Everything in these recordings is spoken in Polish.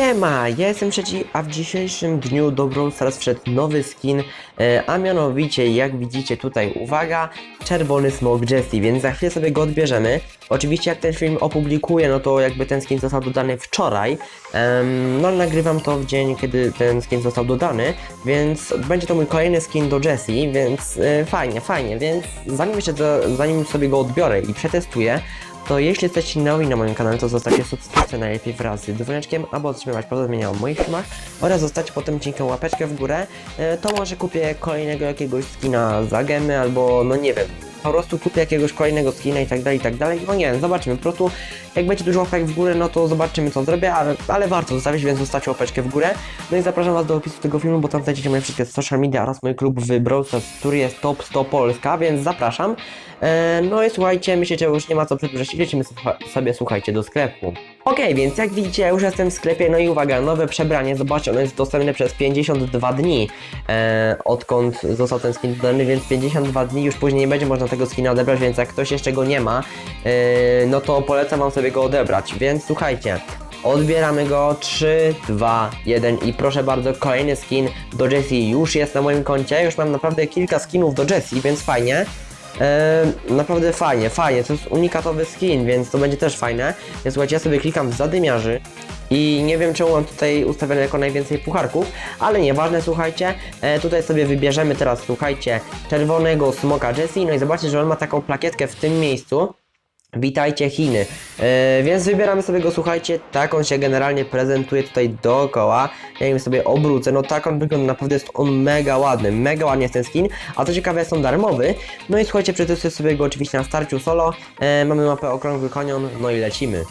Siema, ja jestem trzeci, a w dzisiejszym dniu do Brawl Stars wszedł nowy skin, e, a mianowicie, jak widzicie tutaj, uwaga, czerwony smog Jessie, więc za chwilę sobie go odbierzemy. Oczywiście jak ten film opublikuję, no to jakby ten skin został dodany wczoraj, no nagrywam to w dzień, kiedy ten skin został dodany, więc będzie to mój kolejny skin do Jessie, więc e, fajnie, fajnie, więc zanim jeszcze, zanim sobie go odbiorę i przetestuję, to jeśli jesteście nowi na moim kanale, to zostawcie subskrypcję najlepiej wraz z dzwoneczkiem, aby otrzymywać powiadomienia o moich filmach oraz zostawcie potem dzięki łapeczkę w górę, e, to może kupię kolejnego jakiegoś skina za gemy albo no nie wiem, po prostu kupię jakiegoś kolejnego skina i tak dalej, i tak dalej, no nie wiem, zobaczymy, po prostu jak będzie dużo łapek w górę, no to zobaczymy co zrobię, ale, ale warto zostawić, więc zostawcie łapeczkę w górę, no i zapraszam was do opisu tego filmu, bo tam znajdziecie moje wszystkie social media oraz mój klub w Brawl Stars, który jest Top 100 Polska, więc zapraszam. E, no i słuchajcie, myślę, że już nie ma co przedłużać i lecimy słucha- sobie, słuchajcie, do sklepu. Okej, więc jak widzicie, już jestem w sklepie, no i uwaga, nowe przebranie, zobaczcie, ono jest dostępne przez 52 dni, e, odkąd został ten skin dodany, więc 52 dni, już później nie będzie można tego skina odebrać, więc jak ktoś jeszcze go nie ma, e, no to polecam wam sobie go odebrać, więc słuchajcie, Odbieramy go 3, 2, 1 i proszę bardzo, kolejny skin do Jessie już jest na moim koncie. Już mam naprawdę kilka skinów do Jessie, więc fajnie. Eee, naprawdę fajnie, fajnie, to jest unikatowy skin, więc to będzie też fajne. Więc słuchajcie, ja sobie klikam w zadymiarzy i nie wiem czemu mam tutaj ustawione jako najwięcej pucharków, ale nieważne, słuchajcie. E, tutaj sobie wybierzemy teraz, słuchajcie, czerwonego smoka Jessie, no i zobaczcie, że on ma taką plakietkę w tym miejscu. Witajcie Chiny. E, więc wybieramy sobie go, słuchajcie, tak on się generalnie prezentuje tutaj dookoła. Ja im sobie obrócę, no tak on wygląda, naprawdę jest on mega ładny, mega ładnie jest ten skin. A co ciekawe jest on darmowy. No i słuchajcie, przetestuję sobie go oczywiście na starciu solo. E, mamy mapę Okrągły Konion, no i lecimy.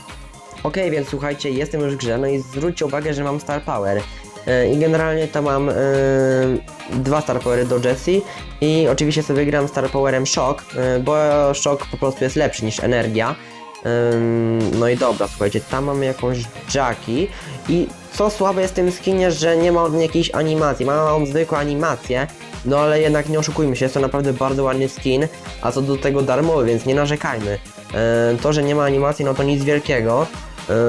Okej, więc słuchajcie, jestem już w grze, no i zwróćcie uwagę, że mam Star Power. E, I generalnie to mam e, dwa Star Powery do Jessie i oczywiście sobie gram Star Powerem Shock, e, bo Shock po prostu jest lepszy niż Energia. No i dobra, słuchajcie, tam mamy jakąś Jackie i co słabe jest w tym skinie, że nie ma on jakiejś animacji, ma on zwykłą animację, no ale jednak nie oszukujmy się, jest to naprawdę bardzo ładny skin, a co do tego darmowy, więc nie narzekajmy. To, że nie ma animacji, no to nic wielkiego,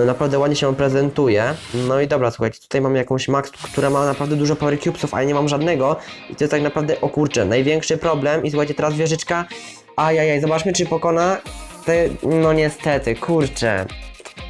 naprawdę ładnie się on prezentuje. No i dobra, słuchajcie, tutaj mamy jakąś Max, która ma naprawdę dużo power cubesów, a ja nie mam żadnego. I to jest tak naprawdę, o kurczę, największy problem. I słuchajcie, teraz wieżyczka. Ajajaj, zobaczmy czy pokona te... No niestety, kurczę.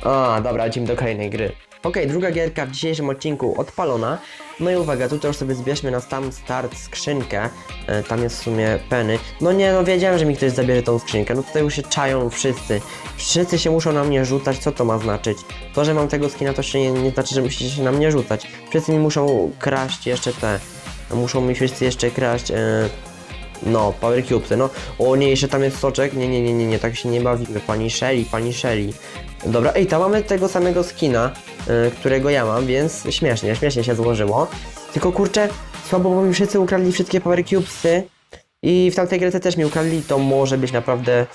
A, dobra, lecimy do kolejnej gry. Okej, druga gierka w dzisiejszym odcinku odpalona. No i uwaga, tutaj już sobie zbierzmy na sam start skrzynkę. E, tam jest w sumie peny. No nie, no wiedziałem, że mi ktoś zabierze tą skrzynkę. No tutaj już się czają wszyscy. Wszyscy się muszą na mnie rzucać, co to ma znaczyć? To, że mam tego skina, to się nie, nie znaczy, że musicie się na mnie rzucać. Wszyscy mi muszą kraść jeszcze te. Muszą mi wszyscy jeszcze kraść. E, no, Power Cubesy, no. O nie, jeszcze tam jest soczek. Nie, nie, nie, nie, nie, tak się nie bawimy. Pani Shelly, pani Shelly. Dobra, ej, tam mamy tego samego skina, y, którego ja mam, więc śmiesznie, śmiesznie się złożyło. Tylko kurczę, słabo, bo mi wszyscy ukradli wszystkie Power Cubesy. I w tamtej grze też mi ukradli, to może być naprawdę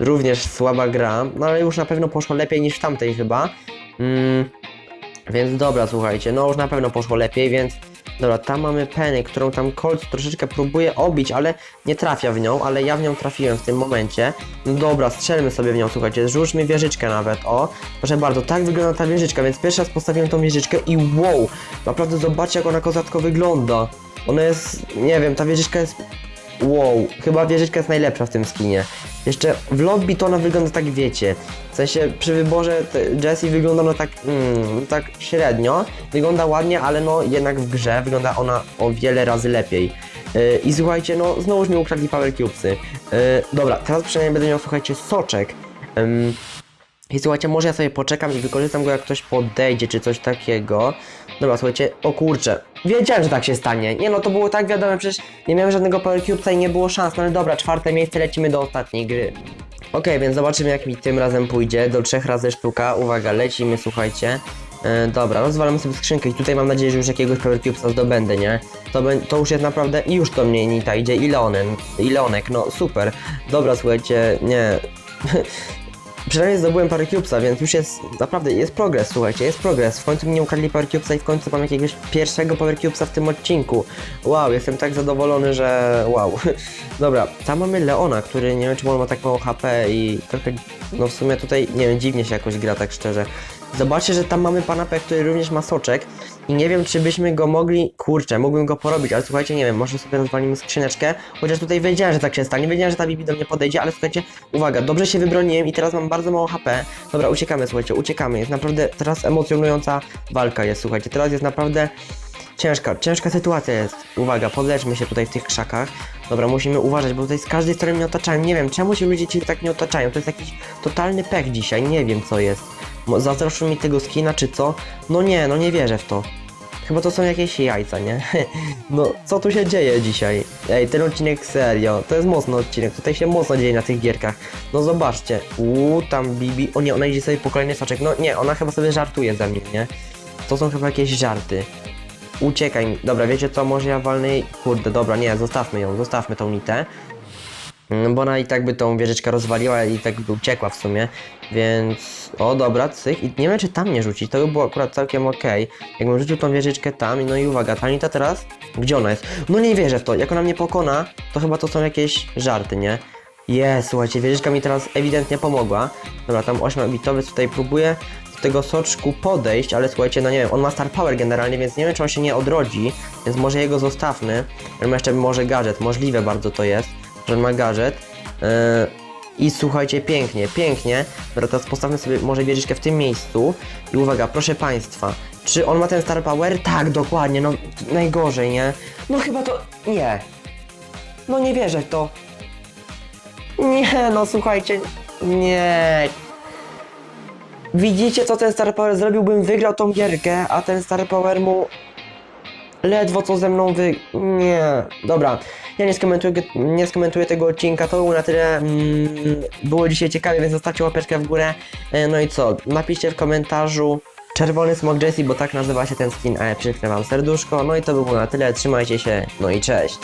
również słaba gra. No ale już na pewno poszło lepiej niż w tamtej chyba. Mm, więc dobra, słuchajcie, no już na pewno poszło lepiej, więc dobra, tam mamy Penny, którą tam Colt troszeczkę próbuje obić, ale nie trafia w nią, ale ja w nią trafiłem w tym momencie. No dobra, strzelmy sobie w nią, słuchajcie, zrzućmy wieżyczkę nawet, o. Proszę bardzo, tak wygląda ta wieżyczka, więc pierwszy raz postawiłem tą wieżyczkę i wow, naprawdę zobaczcie jak ona kozacko wygląda. Ona jest, nie wiem, ta wieżyczka jest Wow, chyba wieżyczka jest najlepsza w tym skinie. Jeszcze w lobby to ona wygląda tak wiecie. W sensie przy wyborze Jessie wygląda no tak, mm, tak średnio. Wygląda ładnie, ale no jednak w grze wygląda ona o wiele razy lepiej. Yy, I słuchajcie, no znowuż mi ukradli Power Cubesy. Yy, dobra, teraz przynajmniej będę miał, słuchajcie, soczek. Ym, i słuchajcie, może ja sobie poczekam i wykorzystam go jak ktoś podejdzie, czy coś takiego. Dobra, słuchajcie, o kurczę. Wiedziałem, że tak się stanie. Nie no, to było tak wiadomo, przecież nie miałem żadnego Power Cubesa i nie było szans. No ale dobra, czwarte miejsce, lecimy do ostatniej gry. Okej, więc zobaczymy jak mi tym razem pójdzie. Do trzech razy sztuka. Uwaga, lecimy, słuchajcie. E, dobra, rozwalamy sobie skrzynkę i tutaj mam nadzieję, że już jakiegoś Power Cubesa zdobędę, nie? To, to już jest naprawdę... Już do mnie Nita idzie i Leonen. I Leonek, no super. Dobra, słuchajcie, nie... Przynajmniej zdobyłem parę cubesa, więc już jest naprawdę jest progres, słuchajcie, jest progres. W końcu mi nie ukradli power cubesa i w końcu mam jakiegoś pierwszego power cubesa w tym odcinku. Wow, jestem tak zadowolony, że wow. Dobra, tam mamy Leona, który nie wiem czemu on ma tak mało HP i trochę, no w sumie tutaj, nie wiem, dziwnie się jakoś gra tak szczerze. Zobaczcie, że tam mamy pana P, który również ma soczek. I nie wiem, czy byśmy go mogli... Kurczę, mógłbym go porobić, ale słuchajcie, nie wiem, może sobie rozwalimy skrzyneczkę. Chociaż tutaj wiedziałem, że tak się stanie. Wiedziałem, że ta Bibi do mnie podejdzie, ale słuchajcie, uwaga, dobrze się wybroniłem i teraz mam bardzo mało HP. Dobra, uciekamy, słuchajcie, uciekamy. Jest naprawdę teraz emocjonująca walka jest, słuchajcie. Teraz jest naprawdę ciężka, ciężka sytuacja jest. Uwaga, podleczmy się tutaj w tych krzakach. Dobra, musimy uważać, bo tutaj z każdej strony mnie otaczają. Nie wiem, czemu się ludzie ci tak nie otaczają. To jest jakiś totalny pech dzisiaj, nie wiem co jest. Zazdroszczą mi tego skina, czy co? No nie, no nie wierzę w to. Chyba to są jakieś jajca, nie? No, co tu się dzieje dzisiaj? Ej, ten odcinek serio, to jest mocny odcinek, tutaj się mocno dzieje na tych gierkach. No zobaczcie, uuu, tam Bibi, o nie, ona idzie sobie po kolejny soczek, no nie, ona chyba sobie żartuje ze mnie, nie? To są chyba jakieś żarty. Uciekaj dobra, wiecie co, może ja walnę jej... Kurde, dobra, nie, zostawmy ją, zostawmy tą nitę. Mm, Bo ona i tak by tą wieżyczkę rozwaliła i tak by uciekła w sumie, więc... O dobra, cyk. I nie wiem czy tam nie rzucić, to by było akurat całkiem okej. Jakbym rzucił tą wieżyczkę tam, no i uwaga, ta Anita teraz? Gdzie ona jest? No nie wierzę w to, jak ona mnie pokona, to chyba to są jakieś żarty, nie? Jest, słuchajcie, wieżyczka mi teraz ewidentnie pomogła. Dobra, tam 8-bitowiec tutaj próbuje do tego soczku podejść, ale słuchajcie, no nie wiem, on ma star power generalnie, więc nie wiem czy on się nie odrodzi, więc może jego zostawmy. Ma jeszcze może gadżet, możliwe bardzo to jest, że ma gadżet. Yy, I słuchajcie, pięknie, pięknie. Dobra, teraz postawmy sobie może wieżyczkę w tym miejscu. I uwaga, proszę Państwa, czy on ma ten star power? Tak, dokładnie, no najgorzej, nie? No chyba to... nie. No nie wierzę w to. Nie, no słuchajcie, nie. Widzicie, co ten Star Power zrobił? Bym wygrał tą gierkę, a ten Star Power mu ledwo co ze mną wy... Nie. Dobra, ja nie skomentuję, nie skomentuję tego odcinka, to było na tyle... Mm, było dzisiaj ciekawie, więc zostawcie łapeczkę w górę. E, No i co? Napiszcie w komentarzu Czerwony Smog Jessie, bo tak nazywa się ten skin, a ja przyklejam wam serduszko. No i to by było na tyle, trzymajcie się, no i cześć.